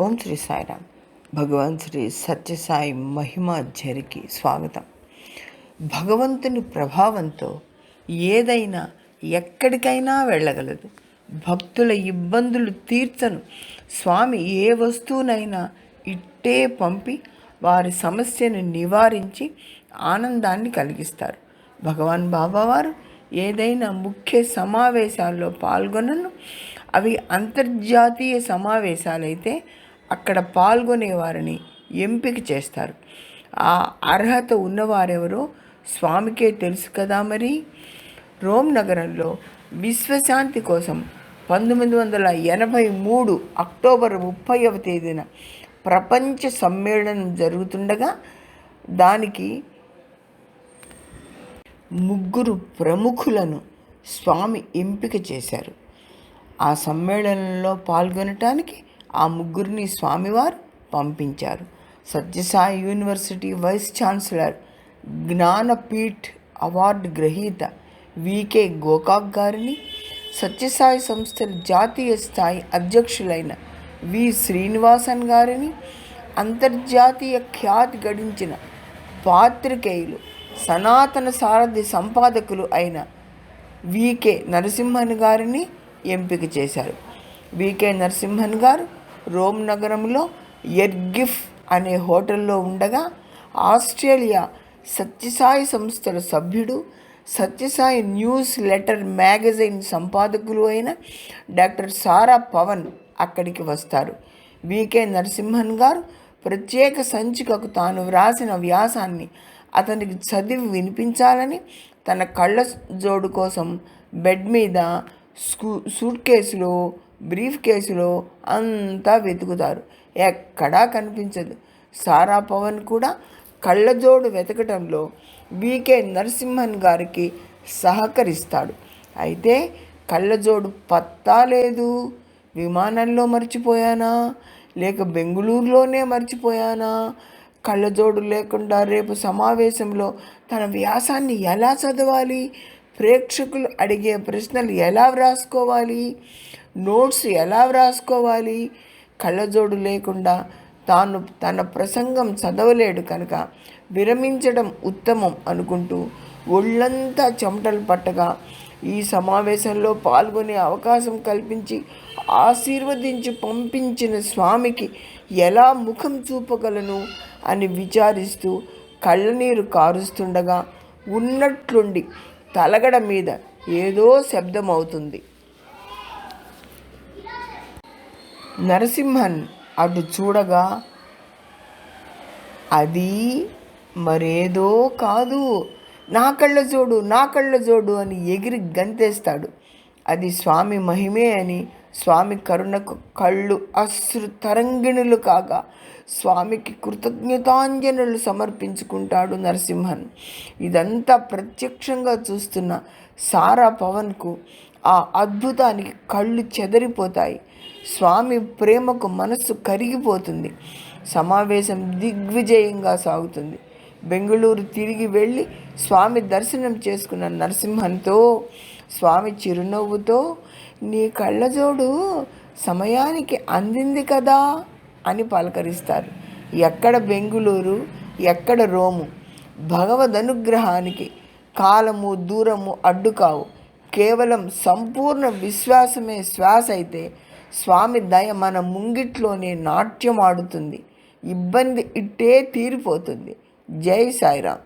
ఓం శ్రీ సాయిరామ్. భగవాన్ శ్రీ సత్యసాయి మహిమ జరిగి స్వాగతం. భగవంతుని ప్రభావంతో ఏదైనా ఎక్కడికైనా వెళ్ళగలదు. భక్తుల ఇబ్బందులు తీర్చను. స్వామి ఏ వస్తువునైనా ఇట్టే పంపి వారి సమస్యను నివారించి ఆనందాన్ని కలిగిస్తారు. భగవాన్ బాబావారు ఏదైనా ముఖ్య సమావేశాల్లో పాల్గొనను. అవి అంతర్జాతీయ సమావేశాలైతే అక్కడ పాల్గొనే వారిని ఎంపిక చేస్తారు. ఆ అర్హత ఉన్నవారెవరో స్వామికే తెలుసు కదా మరి. రోమ్ నగరంలో విశ్వశాంతి కోసం పంతొమ్మిది వందల ఎనభై మూడు అక్టోబర్ ముప్పైవ తేదీన ప్రపంచ సమ్మేళనం జరుగుతుండగా దానికి ముగ్గురు ప్రముఖులను స్వామి ఎంపిక చేశారు. ఆ సమ్మేళనంలో పాల్గొనటానికి ఆ ముగ్గురిని స్వామివారు పంపించారు. Sathya Sai university vice chancellor Jnanpith award గ్రహీత వికే గోకాక్ గారిని సత్యసాయి సంస్థల జాతీయ స్థాయి అధ్యక్షులైన వి. శ్రీనివాసన్ గారిని అంతర్జాతీయ ఖ్యాతి గడించిన పాత్రికేయులు సనాతన సారథి సంపాదకులు అయిన వికే నరసింహన్ గారిని ఎంపిక చేశారు. వికే నరసింహన్ గారు రోమ్ నగరంలో ఎర్గిఫ్ అనే హోటల్లో ఉండగా ఆస్ట్రేలియా సత్యసాయి సంస్థల సభ్యుడు సత్యసాయి న్యూస్ లెటర్ మ్యాగజైన్ సంపాదకులు అయిన డాక్టర్ సారా పవన్ అక్కడికి వస్తారు. వికే నరసింహన్ గారు ప్రత్యేక సంచికకు తాను వ్రాసిన వ్యాసాన్ని అతనికి చదివి వినిపించాలని తన కళ్ళ జోడు కోసం బెడ్ మీద స్కూ సూట్ కేసులో బ్రీఫ్ కేసులో అంతా వెతుకుతారు. ఎక్కడా కనిపించదు. సారా పవన్ కూడా కళ్ళజోడు వెతకటంలో వికే నరసింహన్ గారికి సహకరిస్తాడు. అయితే కళ్ళజోడు పత్తా లేదు. విమానంలో మర్చిపోయానా? లేక బెంగళూరులోనే మర్చిపోయానా? కళ్ళజోడు లేకుండా రేపు సమావేశంలో తన వ్యాసాన్ని ఎలా చదవాలి? ప్రేక్షకులు అడిగే ప్రశ్నలు ఎలా వ్రాసుకోవాలి? నోట్స్ ఎలా వ్రాసుకోవాలి? కళ్ళజోడు లేకుండా తాను తన ప్రసంగం చదవలేడు కనుక విరమించడం ఉత్తమం అనుకుంటూ ఒళ్ళంతా చెమటలు పట్టగా ఈ సమావేశంలో పాల్గొనే అవకాశం కల్పించి ఆశీర్వదించి పంపించిన స్వామికి ఎలా ముఖం చూపగలను అని విచారిస్తూ కళ్ళనీరు కారుస్తుండగా ఉన్నట్లుండి తలగడ మీద ఏదో శబ్దం అవుతుంది నరసింహన్ అటు చూడగా అది మరేదో కాదు. నా కళ్ళ జోడు నా కళ్ళ జోడు అని ఎగిరి గంతేస్తాడు. అది స్వామి మహిమే అని స్వామి కరుణకు కళ్ళు అశ్రు తరంగిణులు కాగా స్వామికి కృతజ్ఞతాంజనులు సమర్పించుకుంటాడు నరసింహన్. ఇదంతా ప్రత్యక్షంగా చూస్తున్న సారా పవన్కు ఆ అద్భుతానికి కళ్ళు చెదరిపోతాయి. స్వామి ప్రేమకు మనస్సు కరిగిపోతుంది. సమావేశం దిగ్విజయంగా సాగుతుంది. బెంగళూరు తిరిగి వెళ్ళి స్వామి దర్శనం చేసుకున్న నరసింహన్తో స్వామి చిరునవ్వుతో నీ కళ్ళజోడు సమయానికి అందింది కదా అని పలకరిస్తారు. ఎక్కడ బెంగుళూరు ఎక్కడ రోము? భగవద్ అనుగ్రహానికి కాలము దూరము అడ్డు కావు. కేవలం సంపూర్ణ విశ్వాసమే శ్వాస అయితే స్వామి దయ మన ముంగిట్లోనే నాట్యం ఆడుతుంది. ఇబ్బంది ఇట్టే తీరిపోతుంది. జై సాయిరామ్